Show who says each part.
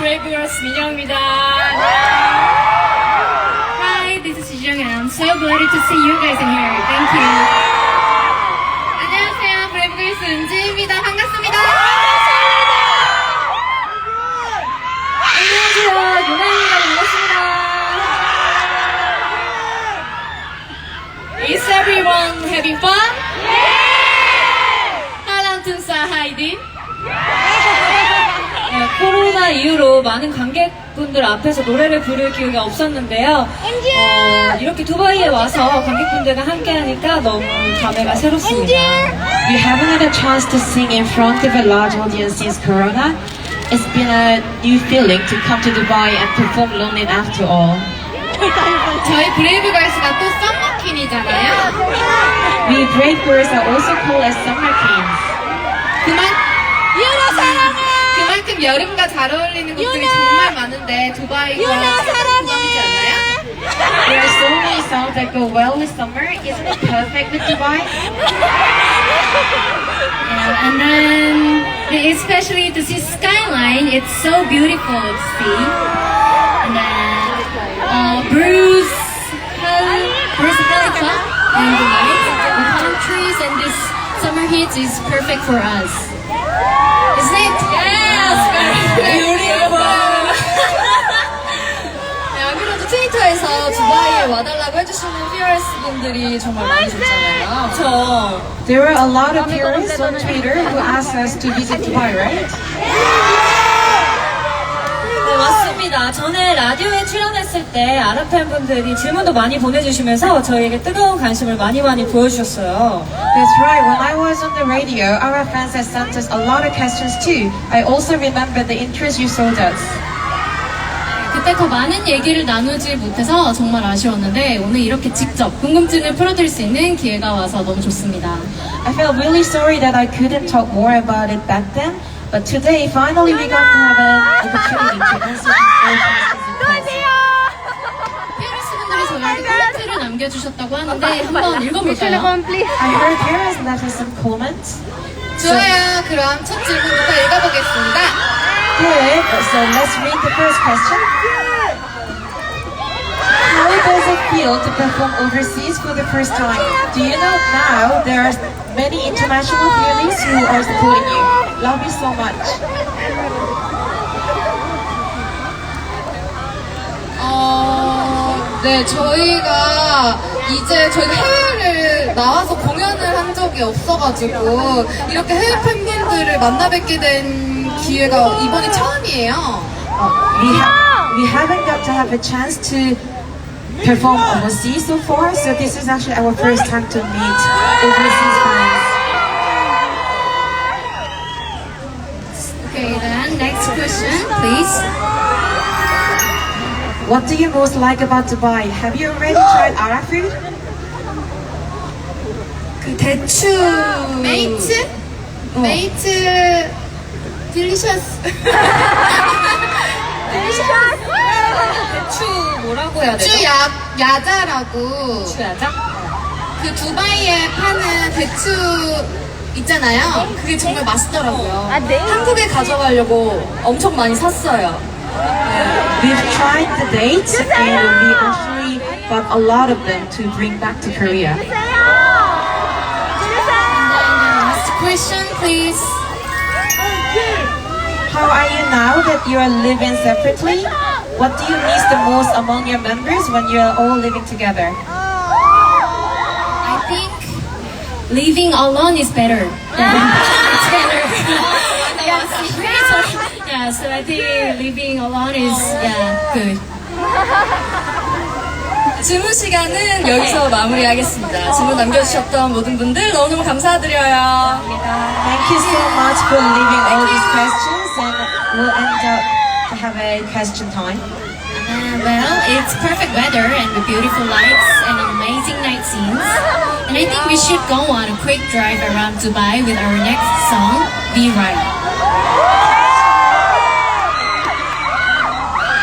Speaker 1: 브레이브걸스 민영입니다. Hi, this is Jung and I'm so glad to see you guys in here. Thank you. 안녕하세요, 브레이브걸스 은지입니다. 반갑습니다. 안녕하세요, 유나입니다. 반갑습니다. Is everyone having fun? 코로나 이후로 많은 관객분들 앞에서 노래를 부를 기회가 없었는데요. 어, 이렇게 두바이에 와서 관객분들과 함께하니까 너무 감회가 새롭습니다.
Speaker 2: We haven't had a chance to sing in front of a large audience since Corona. It's been a new feeling to come to Dubai and perform London after all.
Speaker 1: 저희 브레이브 걸스가 또 썸머퀸이잖아요.
Speaker 2: We brave girls are also called as summer kings.
Speaker 1: 그만큼 여름과 잘 어울리는 곡들이 정말 많은데 두바이가 최고이지 않나요?
Speaker 2: There are so many songs that go well with summer. Isn't it perfect with Dubai?
Speaker 1: Yeah, and then especially to see skyline, it's so beautiful to see. And then uh, Bruce, Hel- Bruce Khalifa and the lights, the palm trees, and this summer heat is perfect for us. Isn't it? Yes, very beautiful.
Speaker 3: 네, 안 그래도 트위터에서 두바이에 와달라고 해주시는 피어스 분들이 정말 많으셨잖아요.
Speaker 1: 저
Speaker 2: There are a lot of tourists on Twitter who ask us to visit Dubai, right?
Speaker 4: 네, 맞습니다. 전에 라디오에 출연했을 때 아랍 팬 분들이 질문도 많이 보내주시면서 저희에게 뜨거운 관심을 많이 많이 보여주셨어요.
Speaker 2: That's right. When I was on the radio, our fans had sent us a lot of questions too. I also remember the interest you showed us.
Speaker 1: 그때 더 많은 얘기를 나누지 못해서 정말 아쉬웠는데 오늘 이렇게 직접 궁금증을 풀어드릴 수 있는 기회가 와서 너무 좋습니다.
Speaker 2: I felt really sorry that I couldn't talk more about it back then, but today finally we got to have an opportunity to answer these questions in person.
Speaker 1: 피어리스 분들이 저희한테 코멘트를 남겨주셨다고 하는데 한번 읽어볼까요?
Speaker 2: I heard parents left us some comments.
Speaker 1: 좋아요. 그럼 첫 질문부터 읽어보겠습니다.
Speaker 2: Good. So let's read the first question. How does it feel to perform overseas for the first time? Do you know now there are many international feelings who are supporting you? Love you so much.
Speaker 3: 어, 네, 저희가 이제 저희가 해외를 나와서 공연을 한 적이 없어가지고 이렇게 해외 팬분들을 만나 뵙게 된 기회가 이번이 처음이에요.
Speaker 2: We, ha- we haven't got to have a chance to perform overseas so far, so this is actually our first time to meet overseas fans.
Speaker 1: Next question, please.
Speaker 2: What do you most like about Dubai? Have you already tried Arab food?
Speaker 3: 그 대추
Speaker 1: 메이트? 메이트 딜리셔스.
Speaker 4: 대추 뭐라고 해야 되죠?
Speaker 1: 주 야, 야자라고
Speaker 4: 주야자?
Speaker 1: 그 두바이에 파는 대추 있잖아요. 그게 정말 맛있더라고요.
Speaker 3: 한국에 가져가려고 엄청 많이 샀어요.
Speaker 2: We've tried the dates and we actually bought a lot of them to bring back to Korea.
Speaker 1: And then the last question, please.
Speaker 2: How are you now that you are living separately? What do you miss the most among your members when you are all living together?
Speaker 1: living alone is better. it's better. yes, yeah, so I think living alone is yeah good.
Speaker 3: 질문 시간은 여기서 마무리하겠습니다. 질문 남겨주셨던 모든 분들 너무너무 감사드려요.
Speaker 2: Thank you so much for leaving all these questions and we'll end up to have a question time.
Speaker 1: Uh, well, it's perfect weather and the beautiful lights and amazing night scenes. And I think we should go on a quick drive around Dubai with our next song, Be Right.